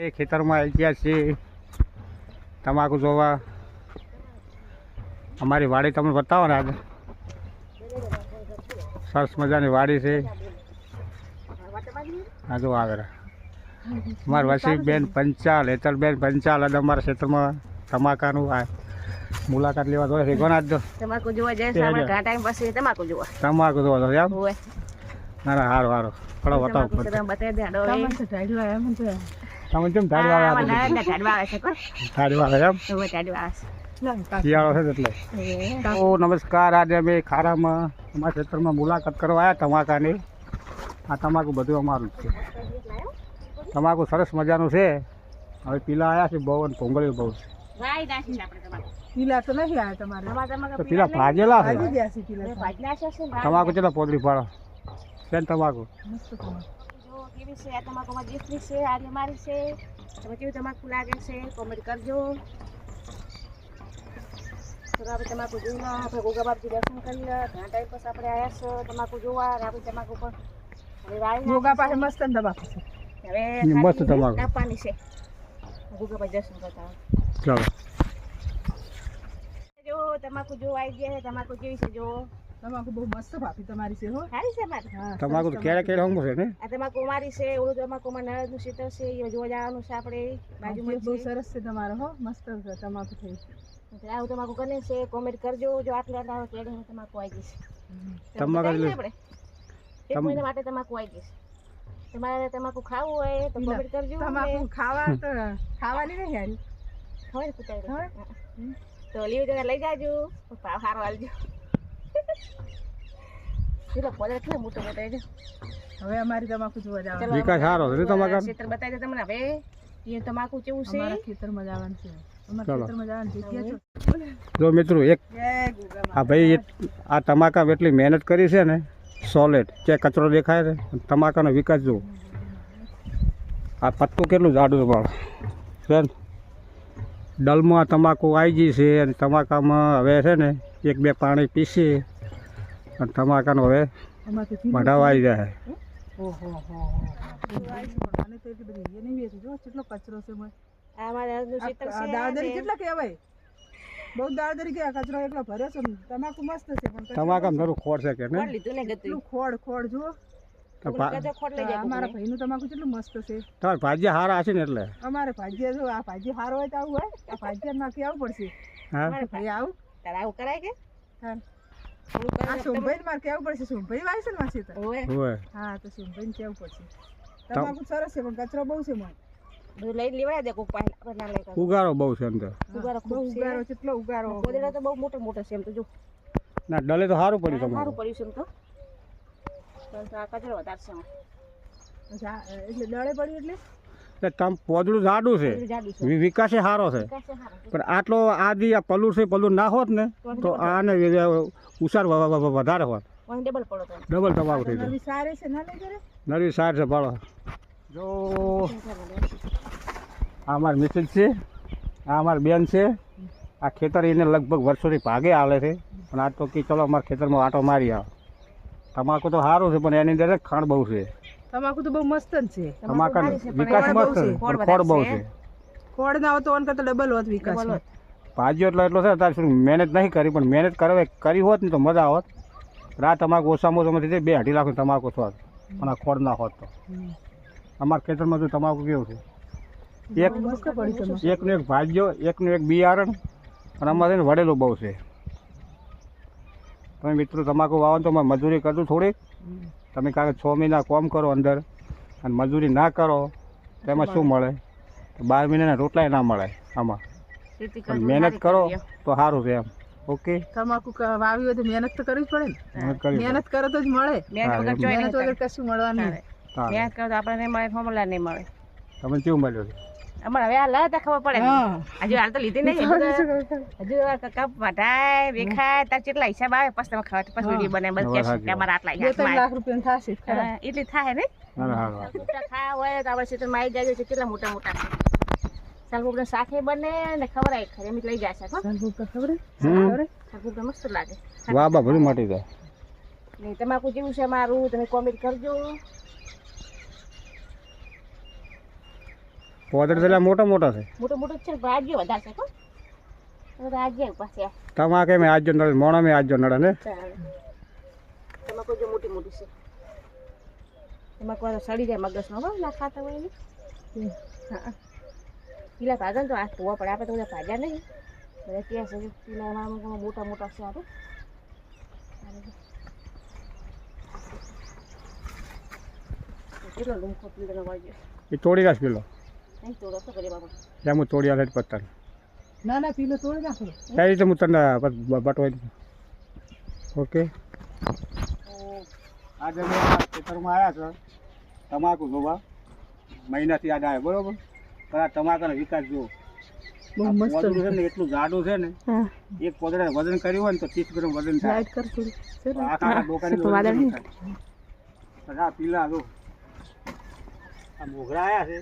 એ ખેતરમાં આવી ગયા છીએ તમાકુ જોવા. અમારી વાડી તમને બતાવો ને આજે. સરસ મજાની વાડી છે. આ જો આવે અમારા વસીબેન પંચાલ હેતલબેન પંચાલ અને અમારા ક્ષેત્રમાં તમાકાનું આ મુલાકાત લેવા જોઈએ કોના જો. તમાકુ જોવા જાય. ઘણા ટાઈમ પછી તમાકુ જોવા. તમાકુ જોવા જોઈએ એમ? ના ના સારું સારું થોડો બતાવો. તમે બતાવી દે. તમે કેમ ધાડી આ વાળા નાના નાના ઝાડવા આવે છે વાળા એમ ઝાડવા આવે શિયાળો છે એટલે છે ઓ નમસ્કાર આજે અમે ખારામાં અમારા ક્ષેત્રમાં મુલાકાત કરવા આવ્યા તમાકાની. આ તમાકુ બધું અમારું જ છે. તમાકુ સરસ મજાનું છે. હવે પીલા આવ્યા છે બહુ અને પોંગળી બહુ છે. છે. પીલા તો તો ભાજેલા છે. આવી છે છે તમાકુ કેટલા પોદરી પાડો? છે ને તમાકુ. કેવી છે આ તમાકુમાં દેશની છે આજે મારી છે તમે કેવી તમાકુ લાગે છે કોમેન્ટ કરજો તો આપણે તમાકુ જોઈ લો આપણે ગોગા બાપજી દર્શન કરી લો ઘણા ટાઈમ પછી આપણે આવ્યા છો તમાકુ જોવા અને આપણે તમાકુ પર હવે વાળી યોગા પાસે મસ્ત તમાકુ છે. હવે મસ્ત તમાકુ. કાપવાની છે ગોગા બાપજી દર્શન કરતા. જો તમાકુ જો આવી ગયા છે તમાકુ કેવી છે જો તમાકુ બહુ મસ્ત ભાભી તમારી છે હો. સારી છે મારે. તમાકુ તો કેળે કેળે છે ને? આ તમાકુ મારી છે ઓલું નળનું શીતળ છે એ જોવા જવાનું છે આપણે બાજુમાં બહુ સરસ છે તમારો હો મસ્ત છે. તમાકુ થઈ આવું તમાકુ કરીને છે કોમેન્ટ કરજો જો આટલા આટલા કેળે તમાકુ આવી ગઈ છે. તમાકુ આપણે. એક મહિના માટે તમાકુ આવી જઈશ તમારે તમાકુ ખાવું હોય તો. કોમેન્ટ કરજો તમાકુ ખાવા તો ખાવાની નહીં યાર. ખબર ને? હા. તો લીવ જગ્યા લઈ જાજો ભાવ સારો આલજો. હવે અમારી તમાકુ જોવા જવાનું. વિકાસ સારો છે ને તમાકુ ક્ષેત્ર બતાવી દે તમને. હવે એ તમાકુ કેવું છે? અમારા ખેતરમાં જવાનું છે. અમારા ચલો. ખેતરમાં જવાનું જગ્યા છે જો મિત્રો એક આ ભાઈ આ તમાકા એટલી મહેનત કરી છે ને સોલેટ કે કચરો દેખાય છે તમાકાનો વિકાસ જુઓ. આ પત્તું કેટલું જાડું છે પણ છે ડલમાં તમાકુ આવી ગઈ છે અને તમાકામાં હવે છે ને એક બે પાણી પીસી અને તમાકાનો હવે મઢાવ આવી જાય. તમાકુ મસ્ત છે પણ કચરો તમાકામાં જરૂર ખોટ છે કે ખોડ ખોડ જુઓ. અમારા ભાઈ નું તમાકુ કેટલું મસ્ત છે. તમારે ભાજીયા હારા હશે ને એટલે? અમારે ભાજીયા જો આ ભાજી હાર હોય તો આવું હોય. આ ભાજીયા નાખી આવવું પડશે. હા? ભાઈ આવું. તારે આવું કરાય કે? હા. થોડું કરે આ ને મારે કેવું પડશે. સોમભાઈ વાય છે માસી તો? ઓવે, હા તો સોમભાઈ કેવું પડશે. તમાકુ સરસ છે પણ કચરો બહુ છે મને લઈ લેવાય દે કોક પાસે લઈ ઉગારો બહુ છે અંદર ઉગારો બહુ ઉગારો કેટલો ઉગારો કોદળા તો બહુ મોટો મોટો છે એમ તો જો. ના ડલે તો સારું પડ્યું સારું પડ્યું છે એમ તો. પણ આ કચરો વધારે છે. આમાં. જા- એટલે દળે પડ્યું એટલે? એટલે તમ પોદળું જાડું છે. વિકાસે સારો છે. પણ આટલો આદિ આ પલું છે પલું ના હોત ને તો આને વ- વધારે હોત. ડબલ તમાકુ થઈ જાય. નરવી સારી છે ભાડો જો આ અમારી મિસિસ છે આ અમારી બેન છે. આ ખેતર એને લગભગ વર્ષોથી ભાગે આવે છે. પણ આજ તો કે ચલો અમારા ખેતરમાં આટો મારી આવો. તમાકુ તો સારું છે પણ એની અંદર ખાંડ બહુ છે. તમાકુ તો બહુ મસ્ત જ છે. તમાકુ વિકાસ મસ્ત છે પણ ખોળ બહુ છે. ખોડ ના હોત તો ઓન કરતા ડબલ હોત વિકાસ. ભાજીઓ એટલો એટલો છે અત્યારે શું મહેનત નહીં કરી પણ મહેનત કરે કરી હોત ને તો મજા આવત. રાત તમાકુ ઓછામાં ઓછામાં થઈ બે અઢી લાખ તમાકુ થોત પણ આ ખોડ ના હોત તો. અમારા ખેતરમાં તો તમાકુ કેવું છે? એક એકનું એક ભાજ્યો એકનું એક બિયારણ અને અમારે વડેલું બહુ છે. તમે મિત્રો તમાકુ વાવો તો અમારે મજૂરી કરજો થોડીક. તમે કારણ છ મહિના કોમ કરો અંદર અને મજૂરી ના કરો તો એમાં શું મળે? તો બાર મહિનાના રોટલાય ના મળે આમાં. મહેનત કરો તો સારું છે એમ. ઓકે? તમાકુ ક- વાવી હોય તો મહેનત તો કરવી જ પડે ને. મહેનત કરો તો જ મળે. મહેનત વગર. કશું મળવાનું નહીં. મહેનત કરો તો આપણને મળે ફોર્મ્યુલા નહીં મળે. તમને કેવું મળ્યું છે? અમારે હવે આ લે તો ખબર પડે. હજુ હાલ તો લીધી નહીં. હજુ કપ વઢાય વેખાય તાર કેટલા હિસાબ આવે પછી તમે ખાવા પછી વીડિયો બનાવી બસ કે અમારા આટલા હિસાબ લાખ રૂપિયા થશે એટલી થાય ને? ખાવા હોય તો આપણે ક્ષેત્રમાં આવી જાય છે કેટલા મોટા મોટા. સાથે શાકે બને ને આવી ખરે. એમ લઈ જાય છે. ખબર. ખબર મસ્ત લાગે. વાહ બા મટી જાય. ને તમાકુ જેવું છે મારું તમે કોમેન્ટ કરજો. પોદર તો એટલે મોટો મોટા છે. મોટો મોટો છે રાજ્ય વધારે છે કો રાજ્ય તો પાસે આ તમાકે આજ આજો નડે? મોણો મેં આજો નડે ને? તમા તમાકુ જો મોટી મોટી છે. તમાકુ આ તો સડી જાય મગજમાં બરાબર ના ખાતા હોય ને. હા પીલા ભાગન તો આ ધોવા પડે આપણે તો બધા ભાજા નહીં. બધા ત્યાં છે પીલા એમાં મોટા મોટા છે આપણે કેટલો લૂમખો પીલો વાગ્યો એ તોડી નાખ પેલો તો હું તોડી આલે પત્તા ના ના પીલો તોડી નાખો. એ રીતે હું તને બટવાઈ ઓકે. આજે મેં આ ખેતરમાં આવ્યા છો તમાકુ જોવા. મહિનાથી આજે આવ્યો બરોબર? પણ આ તમાકાનો વિકાસ જુઓ. એટલું જાડું છે ને એક પોદળે વજન કર્યું હોય ને તો ત્રીસ ગ્રામ વજન થાય? આખા ડોકાની તો પીલા જો આ મોગરા આવ્યા છે.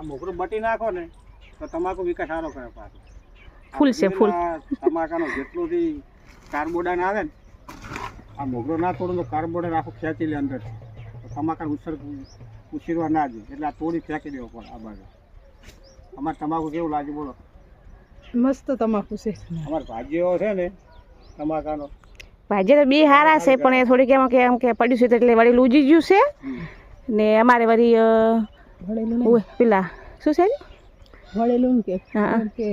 આ મોગરું બટી નાખો ને તો તમાકુ વિકાસ સારો કરે પાછો. ફૂલ છે, ફૂલ. તમાકાનો જેટલું બી કાર્બોડાન આવે ને આ મોગરો ના તોડો તો કાર્બોડાન આખું ખેંચી લે અંદર તો તમાકુ ઉછેરવા ઉછીરવા ના જોઈએ. એટલે આ તોડી ફેંકી દેવો પડે આ બાજુ. અમારે તમાકુ કેવું લાગે બોલો? મસ્ત તમાકુ છે. અમારે ભાજીઓ છે ને તમાકાનો. ભાજી તો બે હારા છે પણ એ થોડીક એમ કે એમ કે પડ્યું છે એટલે વળી લૂજી ગયું છે. ને અમારે વળી વળેલું પેલા શું છે? વળેલું કે હા કે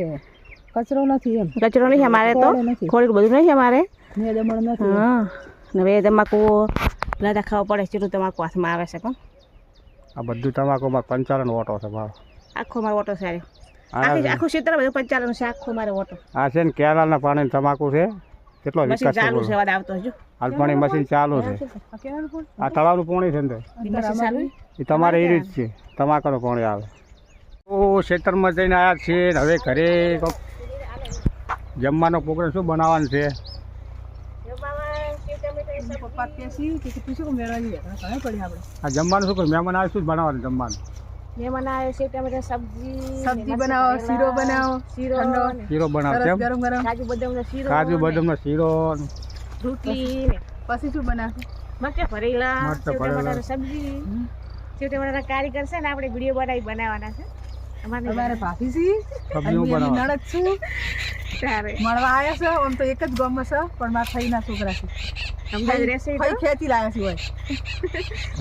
કચરો નથી એમ. કચરો નહીં અમારે તો? ખોળે બધું નહીં અમારે? દમણ નથી. હા. હવે તમાકુ લાદા ખાવા પડે ચીરું તમાકુ હાથમાં આવે છે પણ આ બધું તમાકુમાં પંચાલન ઓટો છે મારો. આખો મારો ઓટો છે આખું ક્ષેત્ર બધું પંચાલન છે આખો મારો ઓટો આ છે ને કેરાના પાણી તમાકુ છે. કેટલો વિકાસ ચાલુ છે વાદ આવતો હજુ હાલ પાણી મશીન ચાલુ છે. આ કેવાનું પણ? આ તળાવનું પાણી છે ને તે. એ તમારે એ રીત છે. તમાકાનું પાણી આવે? ઓ ખેતરમાં જઈને આવ્યા છીએ ને હવે ઘરે જમવાનો પ્રોગ્રામ શું બનાવવાનું છે? આ જમવાનું શું કરું મહેમાન આવે શું જ બનાવવાનું જમવાનું? મેં બનાવ્યો છે ટમેટા સબ્જી સબ્જી બનાવો શીરો બનાવો શીરો શીરો બનાવ સરસ ગરમ ગરમ. કાજુ બદામનો શીરો કાજુ બદામનો શીરો રોટલી પછી શું બનાવશું? મરચાં ભરેલા મરચાં ભરેલા. સબ્જી. સેવ ટમાટાના કારીગર છે ને આપણે વીડિયો બનાવી બનાવવાના છે. અમારે અમારે ભાભી સી નણદ છું. ત્યારે મળવા આવ્યા છે આમ તો એક જ ગામમાં છે પણ મારા થઈના છોકરા છે. ખેતી લાયા છે હોય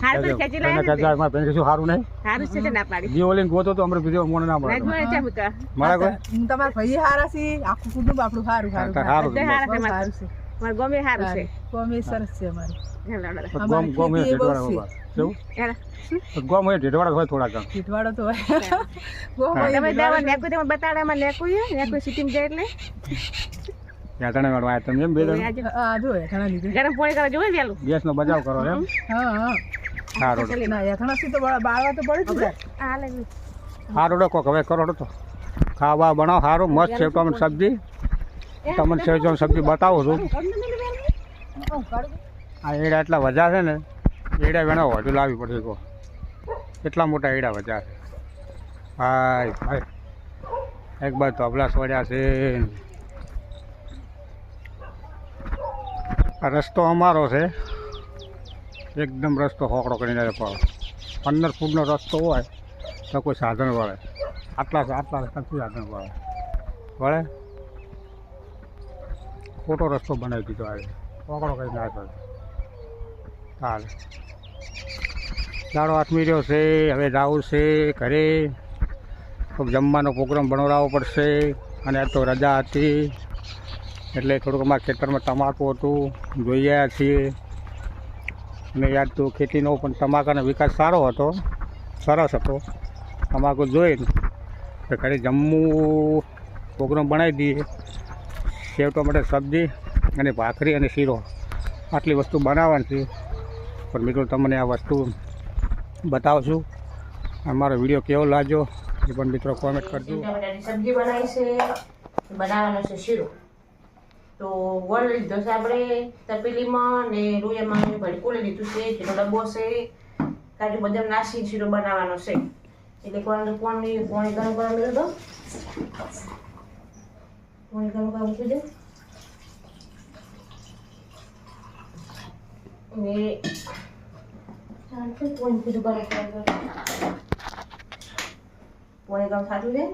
હાર પર ખેંચી તને લાયા કહેતા મારા બેન કે શું સારું નહીં? હારું છે ના પાડી. જીઓ લઈને ગોતો તો અમને બીજો મોને ના મળે. રાજમાં છે મુકા મારા કોઈ? તમારા ભાઈ હારા છે. આખું કુટુંબ આપણું સારું સારું સારું. બધા હારા. છે સારું છે. મારા ગમે હારું છે. કોમે સરસ છે હેલો, ગોમ ગોમ ઢેઢવાડા. ગોમ થોડા ગોમ બતાડામાં સિટીમાં જાય એટલે. ત્યાં વાળો આ તમે એમ બે જણ? આજે જો યાતણા લીધે. ગરમ પાણી કરવા જોવે ગેસ ગેસનો બચાવ કરો એમ? હા હા. સારું ના યાતણા સી તો બાળવા તો પડી જ આ લે સારું ડકો હવે કરો તો ખાવા બનાવો સારું મસ્ત છે તમને સબ્જી. તમને સેવચોન સબ્જી બતાવું છું. આ એડા એટલા વજા છે ને એડા વેણા વધુ લાવવી પડશે કો કેટલા મોટા એડા વજા છે. ભાઈ ભાઈ. એક બાજુ તબલા સોડ્યા છે. આ રસ્તો અમારો છે. એકદમ રસ્તો હોકડો કરીને પડે પંદર ફૂટનો રસ્તો હોય તો કોઈ સાધન વળે. આટલા આટલા રસ્તાથી સાધન વળે. વળે? ખોટો રસ્તો બનાવી દીધો આજે. હોકડો કંઈ ના કરે ચાલે. ચાલો આઠમી રહ્યો છે, હવે જવું છે ઘરે. જમવાનો પ્રોગ્રામ બનાવડાવવો પડશે. અને આજ તો રજા હતી. એટલે થોડુંક અમારા ખેતરમાં તમાકુ હતું આવ્યા છીએ. અને યાદ તો ખેતીનો પણ તમાકાનો વિકાસ સારો હતો, સરસ હતો. તમાકુ જોઈને તો ખાલી જમવું પ્રોગ્રામ બનાવી દઈએ. સેવ માટે સબ્જી અને ભાખરી અને શીરો. આટલી વસ્તુ બનાવવાની છે. પણ મિત્રો તમને આ વસ્તુ બતાવશું. અમારો વીડિયો કેવો લાગ્યો એ પણ મિત્રો કોમેન્ટ કરજો. સબ્જી બનાવી છે, બનાવવાનો છે શીરો. તો ગોળ લીધો છે આપણે તપેલીમાં ને રૂયામાં ભડકું લીધું છે જેનો ડબ્બો છે કાજુ બદામ નાસી શીરો બનાવવાનો છે. એટલે કોણ કોણ કોણે ગરમ કરવા લીધો હતો? કોણે ગરમ કરવા લીધો ને ચાલશે કીધું ગરમ છે?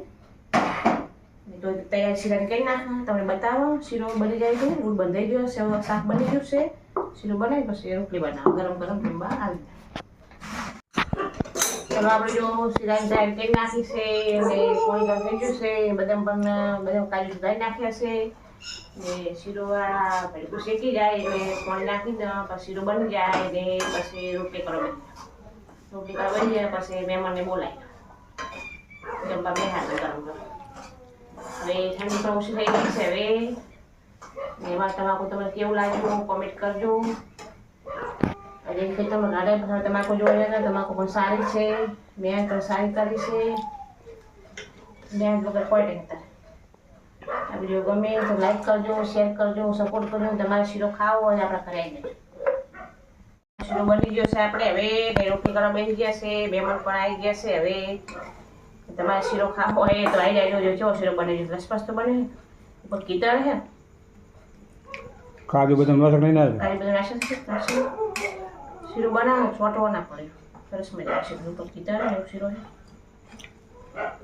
તો તૈયાર શીરાને કરી નાખવા તમને બતાવો. શીરો બની જાય છે. ગુડ બંધાઈ ગયો. છે શાક બની ગયું છે. શીરો બનાવી, પછી રોટલી બનાવો. ગરમ ગરમ જમવા આવી નાખ્યા છે. ને શીરો શેકી જાય એટલે પાણી નાખીને પછી શીરો બની જાય ને પછી રોટલી કરવા બની બની જાય, પછી મહેમાનને બોલાય જમવા બે ગરમ ગરમ. હવે ઠંડી પણ ઓછી થઈ ગઈ છે હવે. એમાં તમાકુ તમને કેવું લાગ્યું કોમેન્ટ કરજો. અને તમે નાડે તમાકુ જોઈ ને, તમાકુ પણ સારી છે. મેં પણ સારી કરી છે. મેં વગર કોઈ આ વીડિયો ગમે તો લાઈક કરજો શેર કરજો સપોર્ટ કરજો તમારે શીરો ખાવો અને તો આપણે કરાવી દેજો શીરો બની ગયો છે આપણે. હવે રોટલી કરવા બેસી ગયા છે. મહેમાન પણ આવી ગયા છે હવે. તમારે શીરો ખાવો હોય તો આવી જાય જો કેવો શીરો બની ગયો રસપસ તો બને ઉપર કીતળ છે કાજુ બદામ નોસક લઈને આવે કાલે બધું રાશન છે રાશન શીરો બનાવો છોટવો ના પડે સરસ મજા આવશે ઉપર કીતળ ને એવું શીરો છે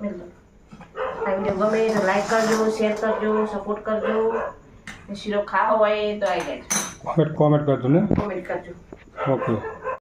મેલ દો. આ વીડિયો ગમે તો લાઈક કરજો શેર કરજો સપોર્ટ કરજો ને શીરો ખાવો હોય તો આવી જાય કોમેન્ટ કોમેન્ટ કરજો ને કોમેન્ટ કરજો ઓકે